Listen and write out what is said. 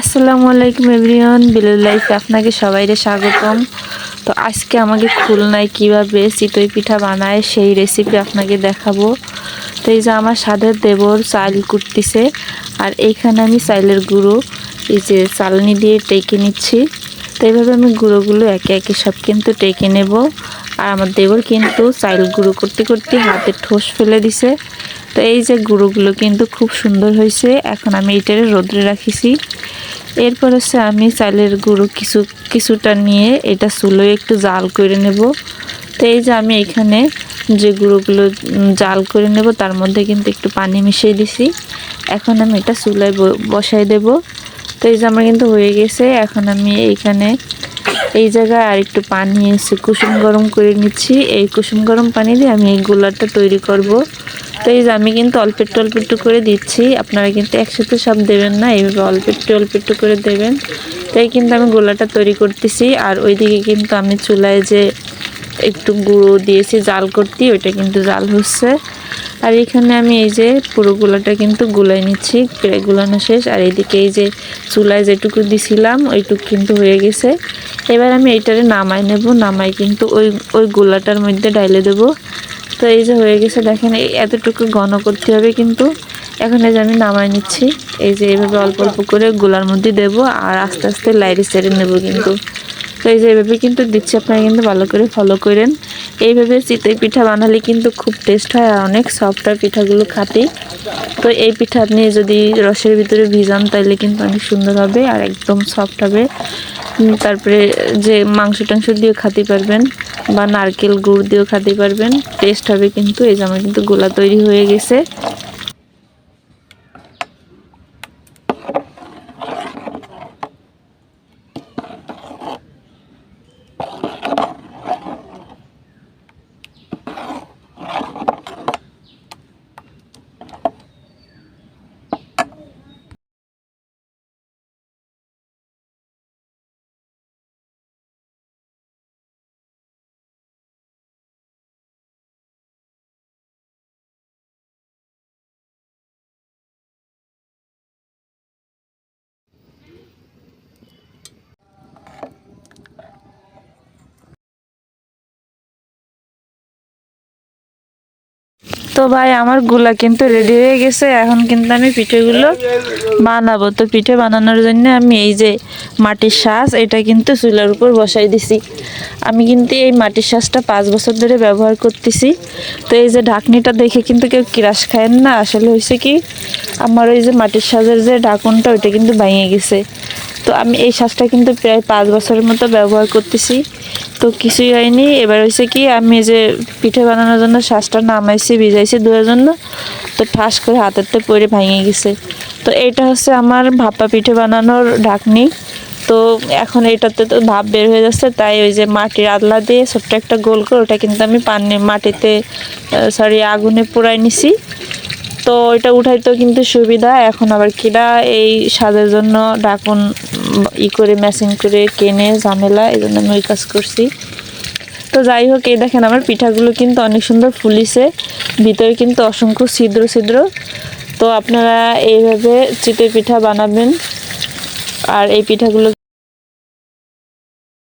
আসসালামু আলাইকুম এভরিওয়ান, বিলের লাইফে আপনাকে সবাইকে স্বাগতম। তো আজকে আমাকে খুলনায় কীভাবে চিতই পিঠা বানায় সেই রেসিপি আপনাকে দেখাবো। তো এই যে আমার সাধের দেবর চাল কুটতিছে, আর এইখানে আমি চাইলের গুঁড়ো, এই যে চালনি দিয়ে টেকে নিচ্ছি। তো এইভাবে আমি গুঁড়োগুলো একে একে সব কিন্তু টেকে নেব। আর আমার দেবর কিন্তু চাইল গুঁড়ো করতে করতে হাতে ঠোস ফেলে দিছে। তো এই যে গুঁড়োগুলো কিন্তু খুব সুন্দর হয়েছে, এখন আমি এটারে রোদ্রে রাখিছি। এরপর হচ্ছে আমি চালের গুঁড়ো কিছু, কিছুটা নিয়ে এটা চুলোয় একটু জাল করে নেব। তো এই যে আমি এখানে যে গুঁড়োগুলো জাল করে নেব, তার মধ্যে কিন্তু একটু পানি মিশিয়ে দিছি। এখন আমি এটা চুলায় বসাই দেব। তো এই যে আমার কিন্তু হয়ে গেছে। এখন আমি এইখানে এই জায়গায় আর একটু পানি এসে কুসুম গরম করে নিচ্ছি। এই কুসুম গরম পানি দিয়ে আমি এই গোলাটা তৈরি করব। তো এই যে আমি কিন্তু অল্প একটু অল্প একটু করে দিচ্ছি। আপনারা কিন্তু একসাথে সব দেবেন না, এইভাবে অল্প একটু অল্প একটু করে দেবেন। তাই কিন্তু আমি গোলাটা তৈরি করতেছি। আর ওইদিকে কিন্তু আমি চুলায় যে একটু গুঁড়ো দিয়েছি জাল করতে, ওইটা কিন্তু জাল হচ্ছে। আর এখানে আমি এই যে পুরো গুলাটা কিন্তু গুলাই নিচ্ছি গুলানো শেষ। আর এইদিকে এই যে চুলায় যেটুকু দিছিলাম, ওইটুকু কিন্তু হয়ে গেছে। এবার আমি এইটারে নামাই নেব নামাই কিন্তু ওই ওই গোলাটার মধ্যে ডাইলে দেব। তো এই যে হয়ে গেছে, দেখেন এই এতটুকু ঘন করতে হবে কিন্তু। এখন এই যে আমি নামাই নিচ্ছি, এই যে এইভাবে অল্প অল্প করে গোলার মধ্যে দেব, আর আস্তে আস্তে লাইরে সেরে নেব কিন্তু। তো এই যে এইভাবে কিন্তু দিচ্ছি, আপনারা কিন্তু ভালো করে ফলো করেন। এইভাবে চিতই পিঠা বানালে কিন্তু খুব টেস্ট হয় আর অনেক সফট হয় পিঠাগুলো খাতে তো এই পিঠা আপনি যদি রসের ভিতরে ভিজান, তাইলে কিন্তু অনেক সুন্দর হবে আর একদম সফট হবে। তারপরে যে মাংস টাংস দিয়েও খাতে পারবেন বা নারকেল গুড় দিয়েও খাতে পারবেন টেস্ট হবে কিন্তু। এই যে আমার কিন্তু গোলা তৈরি হয়ে গেছে। তো ভাই, আমারগুলা কিন্তু রেডি হয়ে গেছে। এখন কিন্তু আমি পিঠেগুলো বানাবো। তো পিঠে বানানোর জন্য আমি এই যে মাটির শ্বাস এটা কিন্তু চুলার উপর বসাই দিছি। আমি কিন্তু এই মাটির শ্বাসটা পাঁচ বছর ধরে ব্যবহার করতেছি। তো এই যে ঢাকনিটা দেখে কিন্তু কেউ কিরাস খায়েন না। আসলে হয়েছে কি, আমার ওই যে মাটির সাজের যে ঢাকনটা, ওইটা কিন্তু ভেঙে গেছে। তো আমি এই শ্বাসটা কিন্তু প্রায় পাঁচ বছরের মতো ব্যবহার করতেছি। তো কিছুই হয়নি। এবার হয়েছে কি, আমি যে পিঠে বানানোর জন্য শ্বাসটা নামাইছি, ভিজাইছি ধোয়ার জন্য, তো ঠাস করে হাতেরতে পরে ভেঙে গেছে। তো এইটা হচ্ছে আমার ভাপা পিঠে বানানোর ঢাকনি। তো এখন এটাতে তো ভাপ বের হয়ে যাচ্ছে, তাই ওই যে মাটির আদলা দিয়ে ছোট্ট একটা গোল করে ওটা কিন্তু আমি পানি, মাটিতে সরি আগুনে পোড়াই নিছি। তো এটা উঠাইতেও কিন্তু সুবিধা, এখন আবার কিরা এই স্বাদের জন্য ডাকুন ই করে মেশিন করে কেনে ঝামেলা এই জন্য আমি ওই কাজ করছি। তো যাই হোক, এই দেখেন আমার পিঠাগুলো কিন্তু অনেক সুন্দর ফুলিছে। ভিতরে কিন্তু অসংখ্য ছিদ্র ছিদ্র। তো আপনারা এইভাবে চিতই পিঠা বানাবেন। আর এই পিঠাগুলো